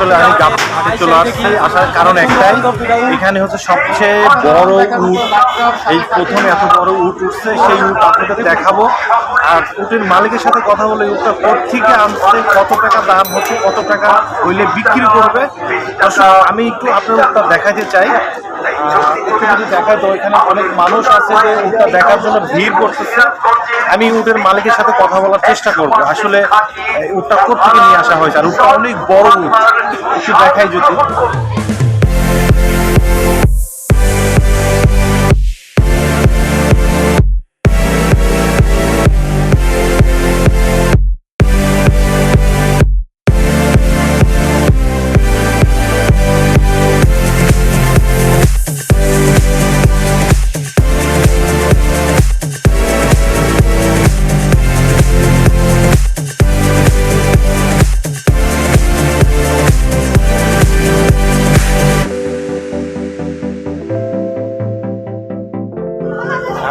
চলে আসছি আসার কারণ একটাই, এখানে হচ্ছে সবচেয়ে বড় উট। এই প্রথমে এত বড় উট উঠছে, সেই উট আপনাদের দেখাবো। আর উটের মালিকের সাথে কথা বলে উটটা কোথেকে আনছে, কত টাকা দাম হচ্ছে, কত টাকা হইলে বিক্রি করবে। আমি একটু আপনার উটটা দেখাতে চাই। যদি দেখা এখানে অনেক মানুষ আছে যে দেখার জন্য ভিড় আমি উটের মালিকের সাথে কথা বলার চেষ্টা করব। আসলে উটটা উটটা থেকে নিয়ে আসা হয়েছে আর উটটা অনেক বড় উঠ একটু দেখাই যদি।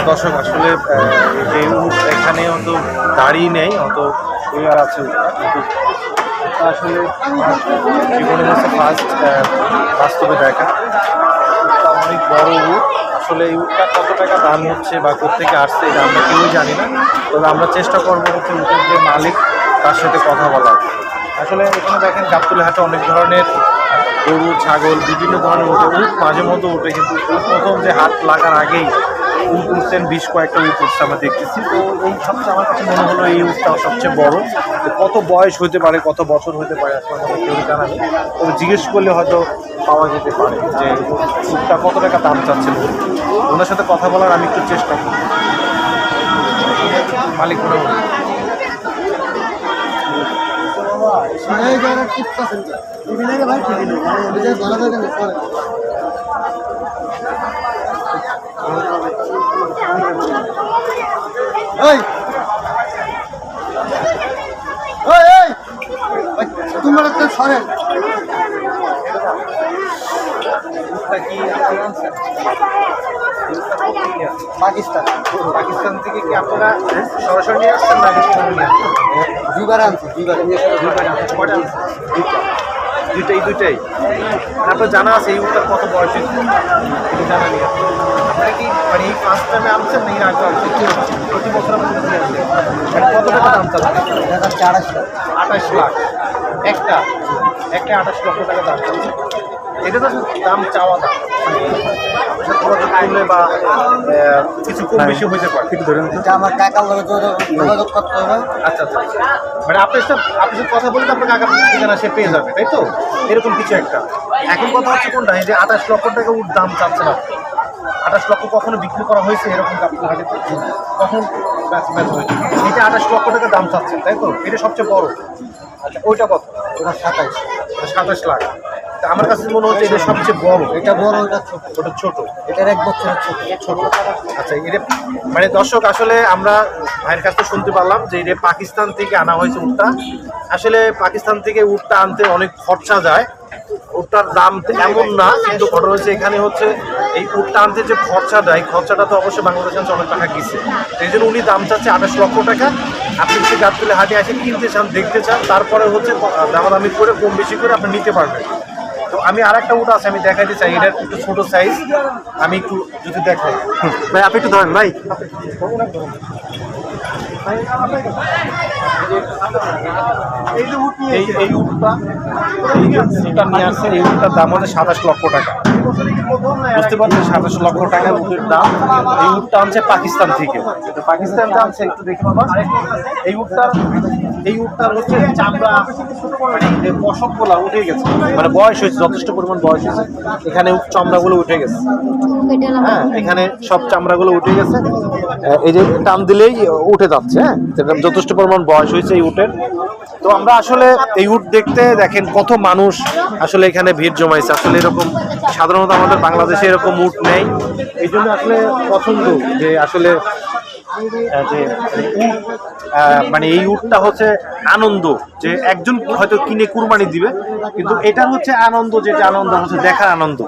দর্শক, আসলে এখানে অত দাঁড়িয়ে নেই, অত উইয়ার আছে আসলে জীবনের হচ্ছে ফার্স্ট বাস্তবে দেখা। অনেক বড় উট আসলে এই উটটা কত টাকা দাম হচ্ছে বা কোথেকে আসছে, এটা আমরা কেউই জানি না। তবে আমরা চেষ্টা করব হচ্ছে উটের যে মালিক, তার সাথে কথা বলার। আসলে এখানে দেখেন, গাবতুলি হাটে অনেক ধরনের গরু, ছাগল, বিভিন্ন ধরনের উঠে উঠ মাঝে মধ্যে উঠে। কিন্তু প্রথম যে হাট লাগার আগেই উট উঠছেন বেশ কয়েকটা উট উঠছে আমরা দেখতেছি। তো এই সবচেয়ে আমার কাছে মনে হলো এই উটটা সবচেয়ে বড়। তো কত বয়স হতে পারে, কত বছর হতে পারে, আসলে কেউ জানা তবে জিজ্ঞেস করলে হয়তো পাওয়া যেতে পারে যে উটটা কত টাকা দাম চাচ্ছেন? ওনার সাথে কথা বলার আমি একটু চেষ্টা করি মালিক ওরা ভাই এই। এই তোমার সরেন আপনারা আনছেন? পাকিস্তান। পাকিস্তান থেকে কি আপনারা সরাসরি নিয়ে আসছেন না দুইবার আনছি দুইবার। দুইটাই দুইটাই। আপনার জানা আছে এই উত্তর কত বয়স? জানা নেই। মানে ফার্স্ট টাইমে আনছেন না আগে আনছেন প্রতি বছর মানে কত টাকা দাম চাচ্ছেন? আঠাশ লাখ। একটা একটা আঠাশ লক্ষ টাকা দাম চাচ্ছে এটা তো দাম চাওয়া দাম। সাথে করলে বা কিছু কম বেশি হইতে পারে। ঠিক ধরেন এটা আমার কাকার লগে যোগাযোগ করতে হবে। আচ্ছা আচ্ছা আচ্ছা। মানে আপনার সাথে আপনার সাথে কথা বলে আপনার কাকার ঠিকানা সে পেয়ে যাবে তাই তো? এরকম কিছু একটা। এখন কথা হচ্ছে কোনটা? এই যে আঠাশ লক্ষ টাকা উঠ দাম চাচ্ছে না আঠাশ লক্ষ কখনো বিক্রি করা হয়েছে এরকম আপনার হাটে কখন হয়েছে এটা আঠাশ লক্ষ টাকা দাম চাচ্ছেন তাই তো? এটা সবচেয়ে বড়। আচ্ছা ওইটা কত? ওটা সাতাইশ। ওটা সাতাশ লাখ। তা আমার কাছে মনে হচ্ছে এটা সবচেয়ে বড়। এটা বড় ওটা ছোট। ওটা ছোট। এটার এক বছরের ছোট ছোট। আচ্ছা এটা মানে দর্শক আসলে আমরা ভাইয়ের কাছ থেকে শুনতে পারলাম যে এটা পাকিস্তান থেকে আনা হয়েছে উটটা। আসলে পাকিস্তান থেকে উটটা আনতে অনেক খরচা যায়। উটটার দাম এমন না, কিন্তু ঘটনা হচ্ছে এখানে হচ্ছে এই উটটা আনতে যে খরচাটা, এই খরচাটা তো অবশ্যই বাংলাদেশের অনেক টাকা গেছে। এই জন্য উনি দাম চাচ্ছে আঠাশ লক্ষ টাকা। আপনি যদি গাছগুলো হাটে আসে কিনতে চান, দেখতে চান, তারপরে হচ্ছে দামাদামি করে, কম বেশি করে আপনি নিতে পারবেন। তো আমি আর একটা উট আছে, আমি দেখাইতে চাই এটার একটু ছোট সাইজ আমি একটু যদি দেখাই। ভাই, আপনি একটু ধরেন, ভাই। এই উটটা এই উটটা নিয়ে আসছে এই উটটার দাম হচ্ছে সাতাশ লক্ষ টাকা। বুঝতে পারছেন, সাতাশ লক্ষ টাকার উটের দাম। এই উটটা আনছে পাকিস্তান থেকে। তো পাকিস্তান আনছে, একটু দেখে বাবা। এই উটটার এই উটটার হচ্ছে চামড়া মানে পশমগুলা উঠে গেছে। মানে বয়স হয়েছে, যথেষ্ট পরিমাণ বয়স হয়েছে। এখানে চামড়াগুলো উঠে গেছে। হ্যাঁ এখানে সব চামড়াগুলো উঠে গেছে। এই যে টান দিলেই উঠে যাচ্ছে হ্যাঁ? যথেষ্ট পরিমাণ বয়স হয়েছে এই উটের। তো আমরা আসলে এই উট দেখতে দেখেন কত মানুষ আসলে এখানে ভিড় জমাইছে। আসলে এরকম সাধারণত আমাদের বাংলাদেশে এরকম উট নেই। এই জন্য আসলে পছন্দ যে আসলে যে মানে এই উটটা হচ্ছে আনন্দ, যে একজন হয়তো কিনে কুরবানি দিবে, কিন্তু এটা হচ্ছে আনন্দ যেটা আনন্দ, হচ্ছে দেখার আনন্দ।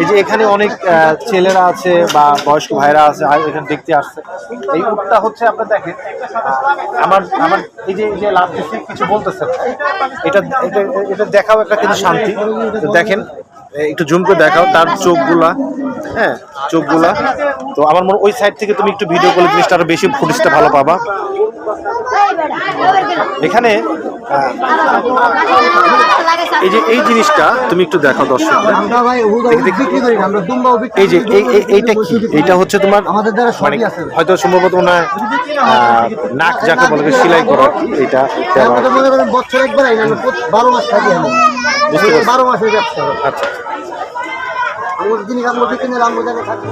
এই যে এখানে অনেক ছেলেরা আছে বা বয়স্ক ভাইরা আছে এখানে দেখতে আসছে। এই উটটা হচ্ছে আপনার দেখেন আমার আমার এই যে এই যে লাভ কিছু বলতেছেন এটা এটা দেখাও একটা কিন্তু শান্তি। দেখেন একটু জুম করে দেখাও, তার চোখগুলা। হ্যাঁ চোখগুলা। তো আমার মনে ওই সাইড থেকে তুমি একটু ভিডিও করলে জিনিসটা আরও বেশি ফুটেজটা ভালো পাবা। এখানে এই যে এই জিনিসটা তুমি একটু দেখো দর্শক এই যে, এই, এই- এইটা এইটা হচ্ছে তোমার মানে হয়তো সম্ভবত মনে হয় নাক যাকে বলে, সেলাই করা এটা বছর একবার বুঝতে পারছি। বারো মাসের ব্যবসা। আচ্ছা আমাদের জিনিস আমরা বিক্রি নিলে আমরা জায়গায় থাকি।